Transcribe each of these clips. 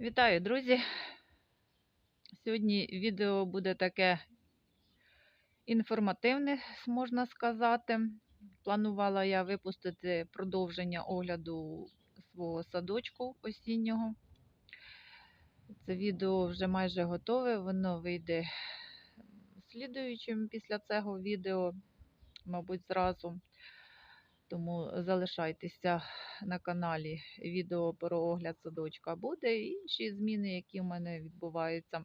Вітаю, друзі! Сьогодні відео буде таке інформативне, можна сказати. Планувала я випустити продовження огляду свого садочку осіннього. Це відео вже майже готове, воно вийде слідуючим після цього відео, мабуть, зразу. Тому залишайтеся на каналі. Відео про огляд садочка буде і інші зміни, які в мене відбуваються.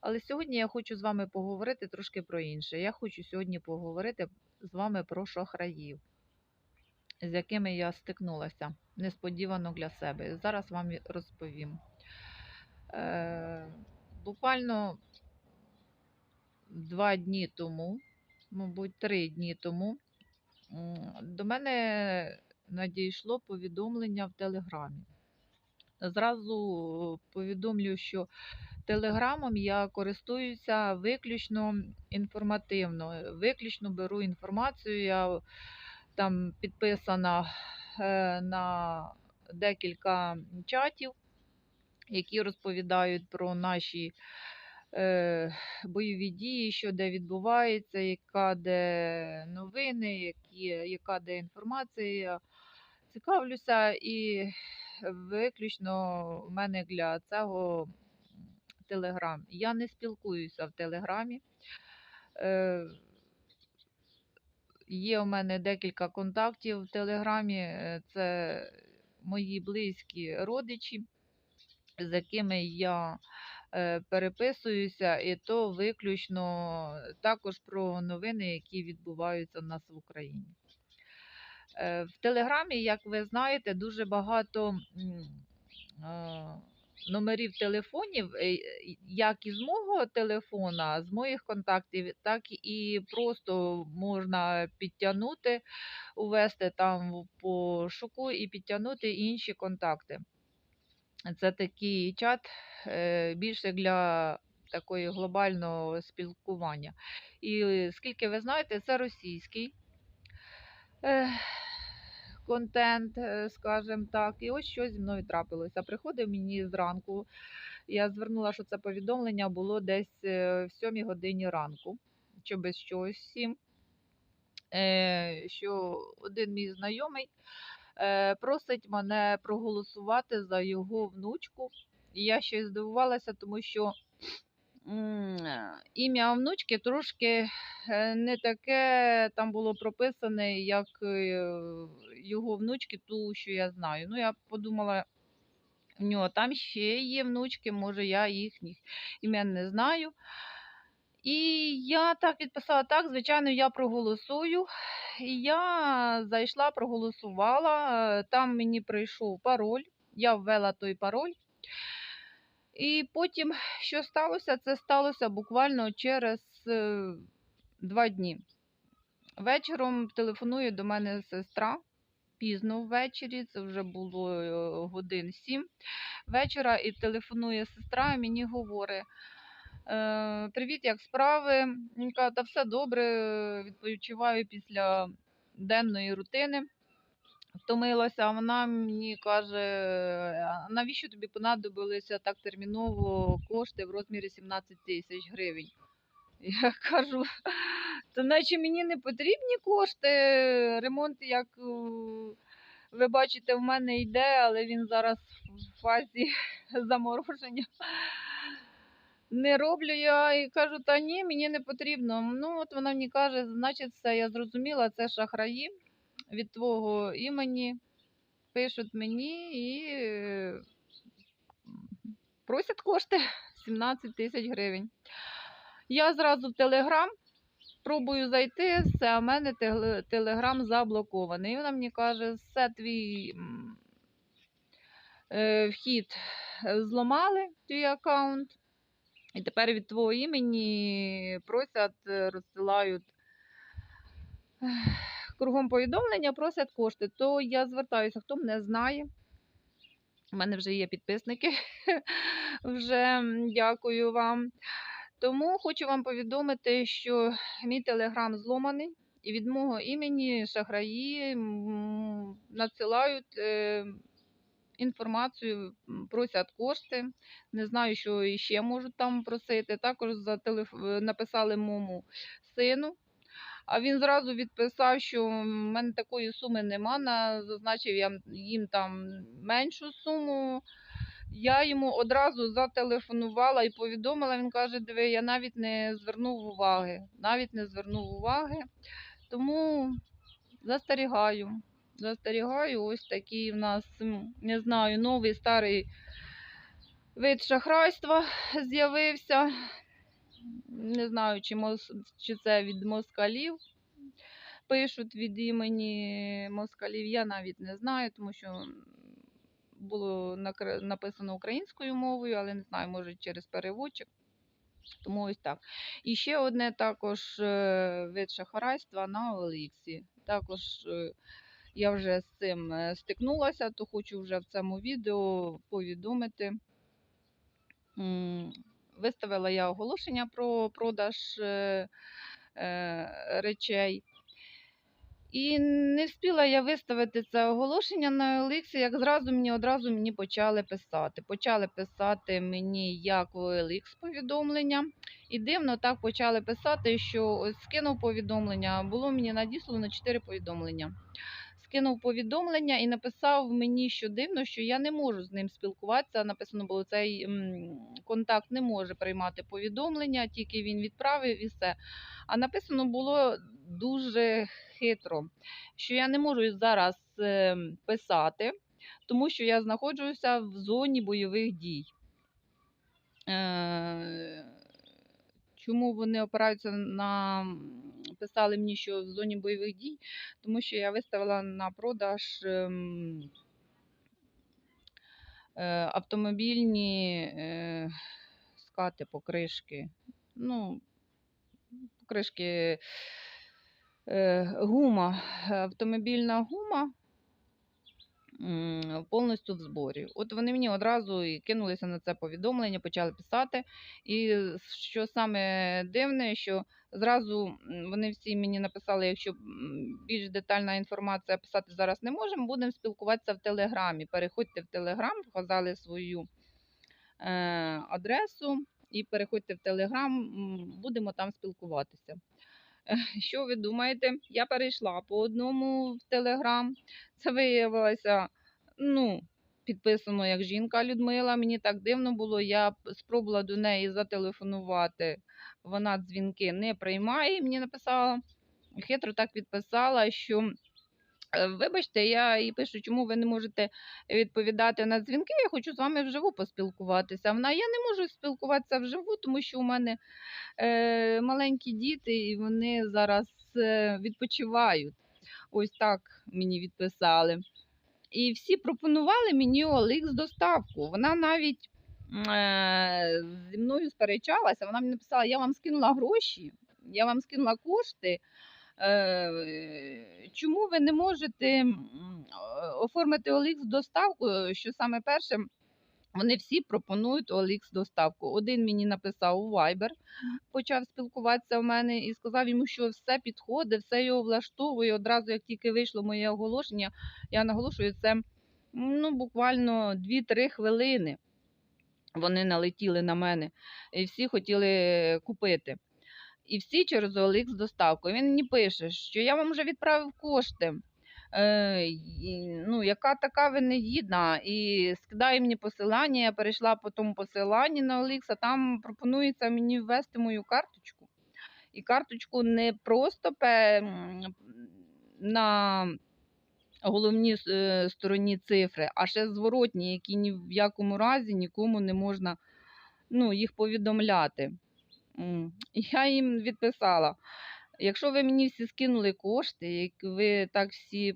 Але сьогодні я хочу з вами поговорити трошки про інше. Я хочу сьогодні поговорити з вами про шахраїв, з якими я стикнулася несподівано для себе. Зараз вам розповім. Е, буквально два дні тому, мабуть, три дні тому. До мене надійшло повідомлення в Телеграмі. Зразу повідомлю, що Телеграмом я користуюся виключно інформативно, виключно беру інформацію. Я там підписана е, на декілька чатів, які розповідають про наші е, бойові дії, що де відбувається, яка де новини, які, яка де інформація. Я цікавлюся і виключно в мене для цього Телеграм. Я не спілкуюся в Телеграмі. Е, Є у мене декілька контактів в Телеграмі. е, Це мої близькі родичі, з якими я е, переписуюся, і то виключно також про новини, які відбуваються в нас в Україні. Е, В Телеграмі, як ви знаєте, дуже багато е, номерів телефонів, е, як із мого телефона, з моїх контактів, так і просто можна підтягнути, увести там в пошуку і підтягнути інші контакти. Це такий чат е, більше для такої глобального спілкування. І скільки ви знаєте, це російський е, контент, е, скажімо так. І ось що зі мною трапилося. Приходив мені зранку. Я звернула, що це повідомлення було десь е, в 7 годині ранку, чи без чогось сім. Е, що один мій знайомий е, просить мене проголосувати за його внучку. І я ще здивувалася, тому що е, ім'я внучки трошки е, не таке там було прописане, як е, його внучки, ту, що я знаю. Ну, я подумала, в нього там ще є внучки, може, я їхніх імен не знаю. І я так відписала, так, звичайно, я проголосую. І я зайшла, проголосувала. Там мені прийшов пароль, я ввела той пароль. І потім, що сталося, це сталося буквально через е, два дні. Вечором телефонує до мене сестра. Пізно ввечері, це вже було е, годин сім вечора, і телефонує сестра, і мені говорить. Е, Привіт, як справи? Він каже, та все добре, відпочиваю після денної рутини. Втомилася, а вона мені каже, «А навіщо тобі понадобилися так терміново кошти в розмірі 17 тисяч гривень? Я кажу, то наче мені не потрібні кошти. Ремонт, як е, ви бачите, в мене йде, але він зараз в фазі замороження. Не роблю я і кажу, та ні, мені не потрібно. Ну, от вона мені каже, значить, все, я зрозуміла, це шахраї від твого імені. Пишуть мені і е, просять кошти 17 тисяч гривень. Я зразу в Телеграм пробую зайти, все, а в мене Телеграм заблокований. І вона мені каже, все твій е, вхід е, зламали, твій аккаунт. І тепер від твого імені просять, е, розсилають кругом повідомлення, просять кошти. То я звертаюся, хто мене знає. У мене вже є підписники. вже дякую вам. Тому хочу вам повідомити, що мій телеграм зломаний, і від мого імені шахраї надсилають е, інформацію, просять кошти. Не знаю, що іще можуть там просити. Також зателеф... е, написали моєму сину. А він зразу відписав, що в мене такої суми нема, на- зазначив я їм там меншу суму. Я йому одразу зателефонувала і повідомила. Він каже: диви, я навіть не звернув уваги. Навіть не звернув уваги. Тому застерігаю. Застерігаю, ось такий в нас, не знаю, новий старий вид шахрайства з'явився. Не знаю, чи, мос... чи це від москалів пишуть від імені москалів. Я навіть не знаю, тому що було написано українською мовою, але не знаю, може через переводчик. Тому ось так. І ще одне також е, вид шахрайства на Оліксі. Також е, я вже з цим е, стикнулася, то хочу вже в цьому відео повідомити. Виставила я оголошення про продаж е, е, речей. І не встигла я виставити це оголошення на OLX, як зразу мені одразу мені почали писати. Почали писати мені як в OLX повідомлення. І дивно так почали писати, що скинув повідомлення, було мені надіслано 4 повідомлення. Скинув повідомлення і написав мені, що дивно, що я не можу з ним спілкуватися. Написано було, цей контакт не може приймати повідомлення, тільки він відправив і все. А написано було дуже хитро, що я не можу зараз е, писати, тому що я знаходжуся в зоні бойових дій. Е, Чому вони опираються на писали мені, що в зоні бойових дій, тому що я виставила на продаж ем, е, автомобільні е, скати, покришки. Ну, покришки е, гума, автомобільна гума повністю в зборі. От вони мені одразу і кинулися на це повідомлення, почали писати. І що саме дивне, що зразу вони всі мені написали, якщо більш детальна інформація писати зараз не можемо, будемо спілкуватися в Телеграмі. Переходьте в Телеграм, вказали свою е, адресу і переходьте в Телеграм, будемо там спілкуватися. Що ви думаєте? Я перейшла по одному в Телеграм. Це виявилося, ну, підписано як жінка Людмила. Мені так дивно було. Я спробувала до неї зателефонувати. Вона дзвінки не приймає. Мені написала, хитро так відписала, що. Е, Вибачте, я їй пишу, чому ви не можете відповідати на дзвінки. Я хочу з вами вживу поспілкуватися. Вона я не можу спілкуватися вживу, тому що у мене е, маленькі діти, і вони зараз е, відпочивають. Ось так мені відписали. І всі пропонували мені OLX доставку. Вона навіть е, зі мною сперечалася. Вона мені написала: я вам скинула гроші, я вам скинула кошти. Е, чому ви не можете оформити OLX доставку? Що саме перше, вони всі пропонують OLX доставку. Один мені написав у Viber, почав спілкуватися в мене і сказав йому, що все підходить, все його влаштовує. Одразу, як тільки вийшло моє оголошення, я наголошую, це ну, буквально 2-3 хвилини. Вони налетіли на мене і всі хотіли купити. І всі через OLX доставку. Він мені пише, що я вам вже відправив кошти. Е, ну, яка така ви негідна, і скидає мені посилання, я перейшла по тому посиланні на OLX, а там пропонується мені ввести мою карточку. І карточку не просто пе, на головній е, стороні цифри, а ще зворотні, які ні в якому разі нікому не можна ну, їх повідомляти. Я їм відписала. Якщо ви мені всі скинули кошти, як ви так всі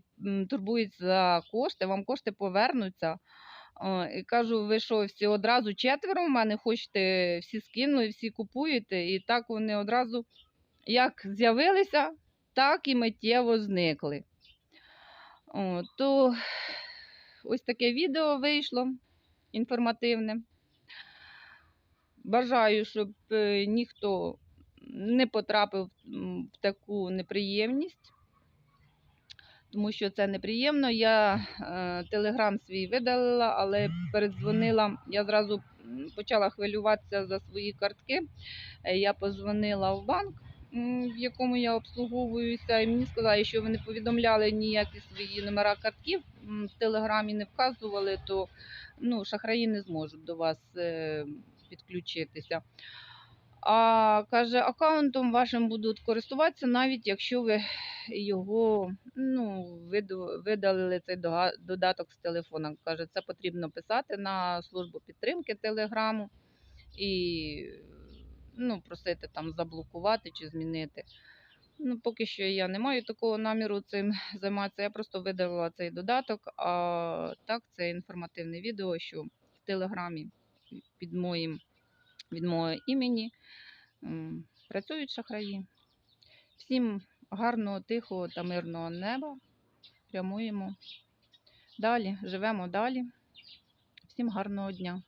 турбуєтеся за кошти, вам кошти повернуться. І кажу, ви що, всі одразу четверо в мене хочете, всі скинули, всі купуєте. І так вони одразу як з'явилися, так і миттєво зникли. О, то ось таке відео вийшло інформативне. Бажаю, щоб е, ніхто не потрапив в таку неприємність. тому що це неприємно. Я е, телеграм свій видалила, але передзвонила. Я зразу почала хвилюватися за свої картки. Е, Я позвонила в банк, в якому я обслуговуюся, і мені сказали, що ви не повідомляли ніякі свої номера картків, в телеграмі не вказували, то ну, шахраї не зможуть до вас е, підключитися. А каже, аккаунтом вашим будуть користуватися, навіть якщо ви його ну, видалили цей додаток з телефона. Каже, це потрібно писати на службу підтримки телеграму і ну, просити там заблокувати чи змінити. Ну, поки що я не маю такого наміру цим займатися. Я просто видалила цей додаток. А так, це інформативне відео, що в телеграмі під моїм від мого імені працюють шахраї. Всім гарного, тихого та мирного неба. Прямуємо далі, живемо далі. Всім гарного дня.